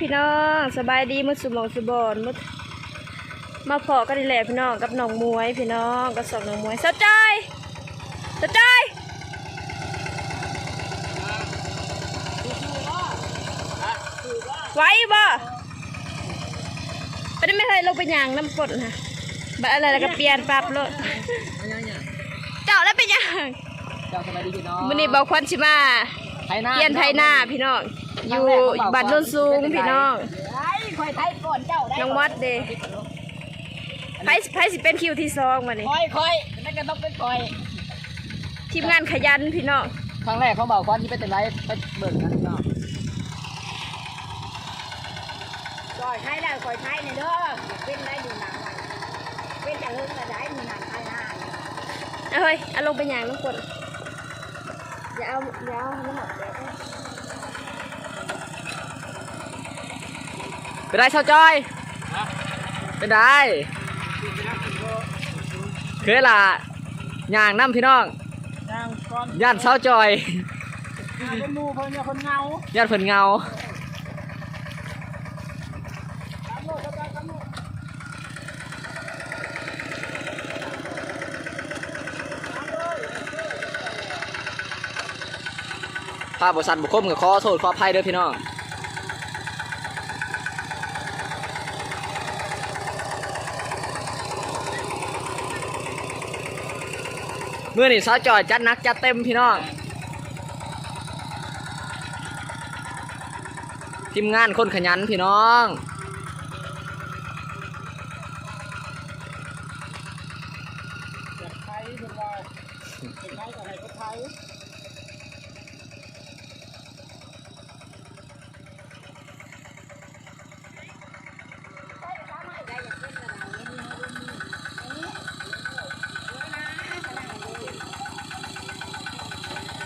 พี่น้องสบายดีมุดสุหมองสุบอนมุดมาพอกันดีแหละพี่น้องกับน้องมวยพี่น้องกับสองน้องมวยเสาใจอยเสาใจอยไหว้บ่ไปได้ไม่เคยลงไปย่างน้ำกรดนะบัดอะไรแล้วก็เปลี่ยนปรับรถไม่ยังเนี่ยเจ้าแล้วเป็นยังเจ้าสบายดีพี่น้องมื้อนี้บอกควันชิมาไทยหน้าเปลี่ยนไทยหน้าพี่น้อง อยู่บ้านโนนสูงพี่น้องไอ้คอยไทยก่อนเจ้าได้น้องมอดเดไพไพสิเป็นคิวที่สองวันนี้คอยคอยนั่นก็ต้องเป็นคอยทีมงานขยันพี่น้องครั้งแรกเขาบอกควันที่เป็นไรไปเบิกนะพี่น้องคอยไทยได้คอยไทยเนี่ยเด้อเป็นได้ดูหนังวันเป็นแต่เฮิงกระได้มีหนังไทยหน้าเอาเฮ้ยเอาลงไปย่างน้ำกรดอย่าเอาอย่าเอาให้มันหมดเลย เป็นไรเช่าจอย เป็นไรเคยล่ะย่างน้ำพี่น้องนางก่อนย่านเช่าจอยเป็นมูเพิ่นเนี่ยคนเงาย่านเพิ่นเงาภาพบสันบุคคลกับขอโทษขออภัยเด้อพี่น้อง มื่อนี่ซาจอดจัดนักจัดเต็มพี่น้องทีมงานคนขยันพี่น้อง จากไทยเป็นว่าเป็นไทยกับไทยก็ไทย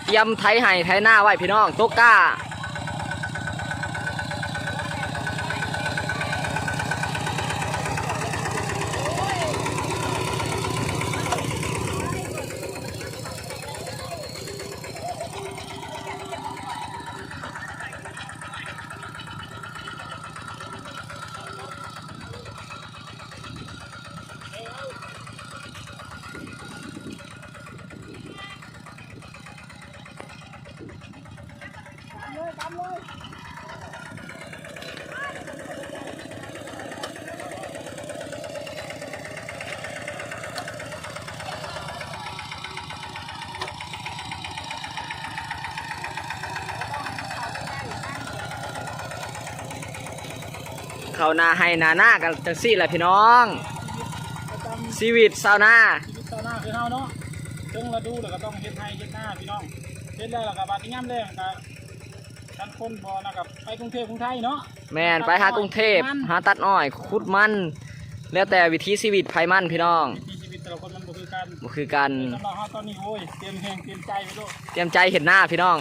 เตรียมไทยให้ไทยหน้าไว้พี่น้องโตกก้า เขาหน้าให้หน้าหน้ากันจังซี่แหละพี่น้องชีวิตชาวนาชีวิตต่อหน้าคือเฮาเนาะจงระดูแล้วก็ต้องเฮ็ดให้เฮ็ดหน้าพี่น้องเฮ็ดแล้วแล้วก็บาดนี้ย่ำแรงก็ท่านคนบ่นะครับไปกรุงเทพกรุงไทยเนาะแมนไปหากรุงเทพหาตัดอ้อยขุดมัน แล้วแต่วิถีชีวิตไผมันพี่น้องมีชีวิตแต่ละคนมันบ่คือกันบ่คือกันสำหรับเฮาตอนนี้โอ้ยเตรียมแฮงเตรียมใจไปโลดเตรียมใจเห็นหน้าพี่น้อง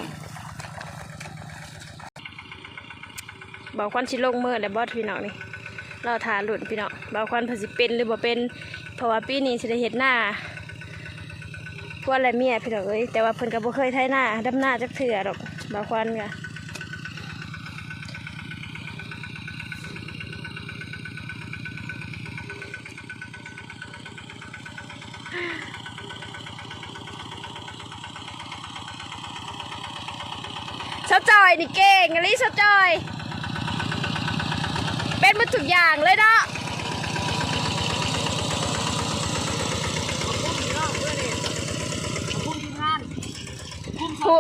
บอกควันชิลงเมื่อแล้วบอสพี่น้องนี่เราทาหลุดพี่น้องบอกควันเพนสิเป็นหรือบ่เป็นเพราะว่าปีนี้สิได้เห็ดหน้าพวกอะไรเมียพี่น้องเอ้ยแต่ว่าเพิ่นก็บ่เคยไถหน้าดำหน้าจักเถื่อดอกบอกควันก็เสาจอยนี่เก่งอลิเสาจอย เป็นหมาทุกอย่างเลยเนาะคุ้มทีมงานคุ้มผู้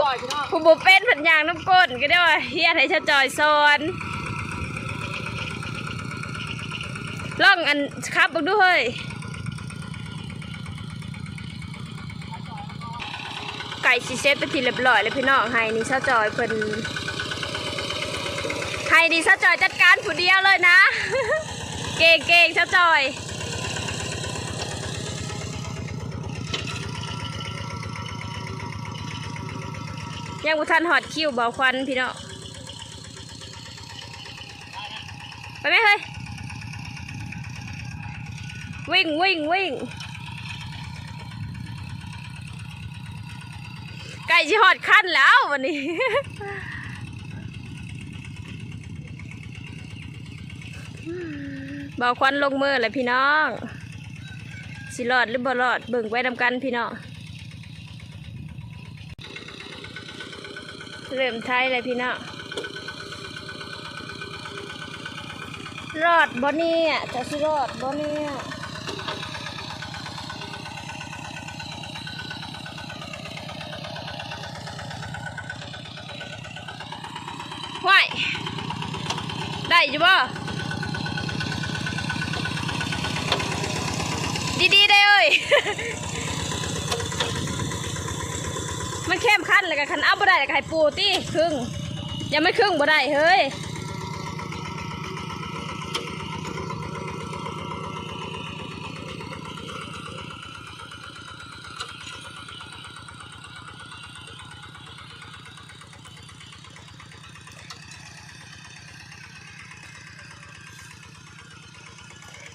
ผู้บุเป็นผันยางน้ำก้นก็ได้ว่าเฮียให้เสาจอยสอนลองอันครับบังดูเฮ้ยไก่ชีเซ็ตไปนทีเรียบร้อยแล้วพี่น้องให้นี่เสาจอยเพิ่น ให้นี่เสาจอยจัดการผู้เดียวเลยนะ เก่งเก่งๆเสาจอยยังบุทันหอดคิวเบาควันพี่เน้องไปไหมเฮ้ยวิ่งวิ่งวิ่งไก่ชิหอดขั้นแล้ววันนี้ บาควันลงมือเลยพี่น้อง สิรอดหรือบ่รอดเบิ่งไว้นำกันพี่น้องเริ่มไทยเลยพี่น้องรอดบ่เนี่ยจะสิรอดบ่เนี่ยห้วได้อยู่บ่ ดีๆได้เอ้ย มันเข้มขั้นเลยกันคันเอาบ่ได้กับไข่ปูตี้ครึ่ง ยังไม่ครึ่งบ่ได้เฮ้ย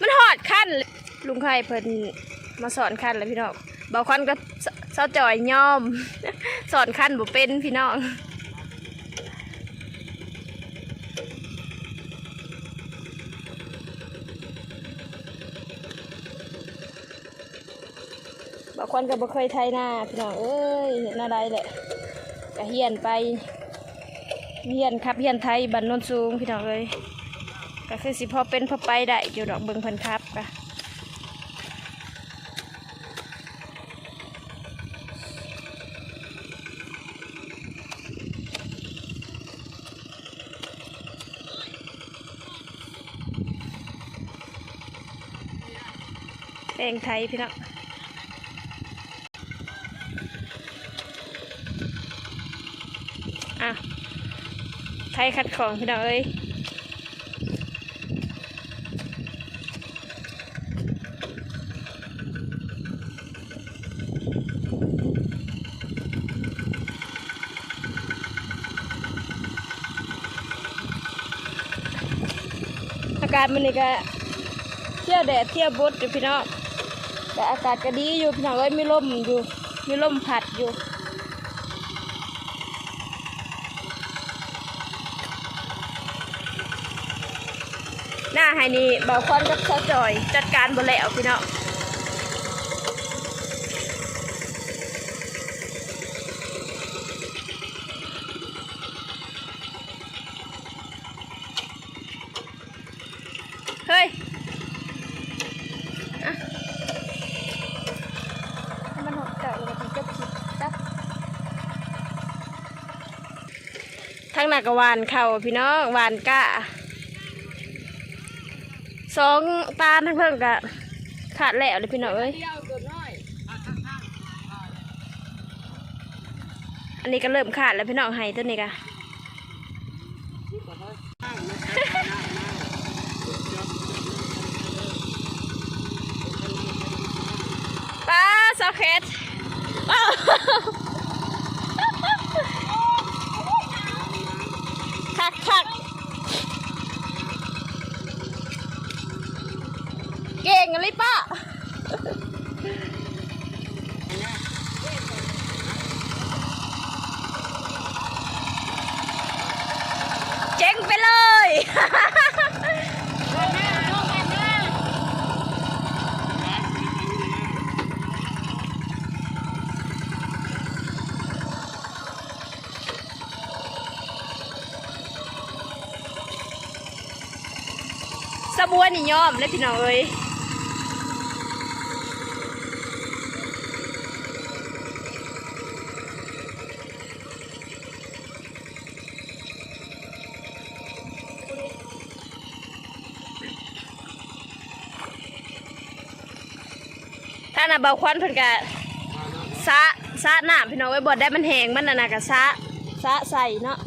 มันหอดขั้นเลุงไข่เพิ่นมาสอนขั้นแล้วพี่น้องเบางคนก็เศร้าจ่อยย่อม สอนขั้นบ่เป็นพี่น้องบางคนก็บ่เคยไทยหน้าพี่น้องเอ้ยเห็นอะไรแหละก็เฮียนไปเฮียนครับเฮียนไทยบันนนสูงพี่น้องเอ้ยก็คือสิพอเป็นพอไปได้อยู่ดอกเบิงเพิ่นครับกะ แปลงไทยพี่น้องอะไทยคัดของพี่น้องเอ้ยอากาศมันนี่ก็เที่ยวแดดเที่ยวบดอยู่พี่น้อง แต่อากาศก็ดีอยู่พี่น้องเอ้ยมีลมอยู่มีลมผัดอยู่หน้าไฮนี่เบาควันกับซอจอย จัดการบนแล้วพี่น้องเฮ้ยอะมันหดเก่าเลยมันจะผิดจับ ทั้งหนักกหวานเข่าพี่น้องหวานก้าสองตาทั้งเพิ่งกะขาดแล้วเลยพี่น้องเอ้ยอันนี้ก็เริ่มขาดแล้วพี่น้องไห้ตัวนี้กะป้าสอเคทอ้าวคักคักเก่งอะไรป้า เจ๋งไปเลยสะบัวนี่ยอมเลยพี่น้องเอ้ย น่ะเบาควันเพิ่นกะซะซะน้ำพี่น้องไว้บดได้มันแห้งมันน่ะนะกะซะซะใส่เนาะ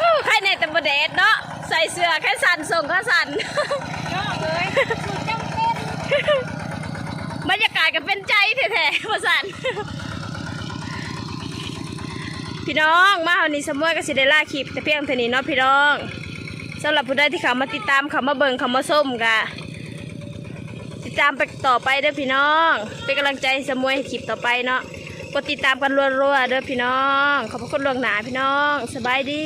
อู้ใครในแต่ประเดดเนาะใส่เสื้อแค่สันส่งก็สันเลยสุดจำเป็นบรรยากาศก็เป็นใจแท้ๆว่าสันพพี่น้องมาวันนี้สมวยก็สิได้ล่าคลิปแต่เพียงเท่านี้เนาะพี่น้องสำหรับผู้ใดที่เขามาติดตามเขามาเบิ่งเขามาส้มกะติดตามไปต่อไปเด้อพี่น้องเป็นกำลังใจให้สมวยให้คลิปต่อไปเนาะกดติดตามกันรัวๆเด้อพี่น้อง ขอบพระคุณล่วงหน้าพี่น้อง สบายดี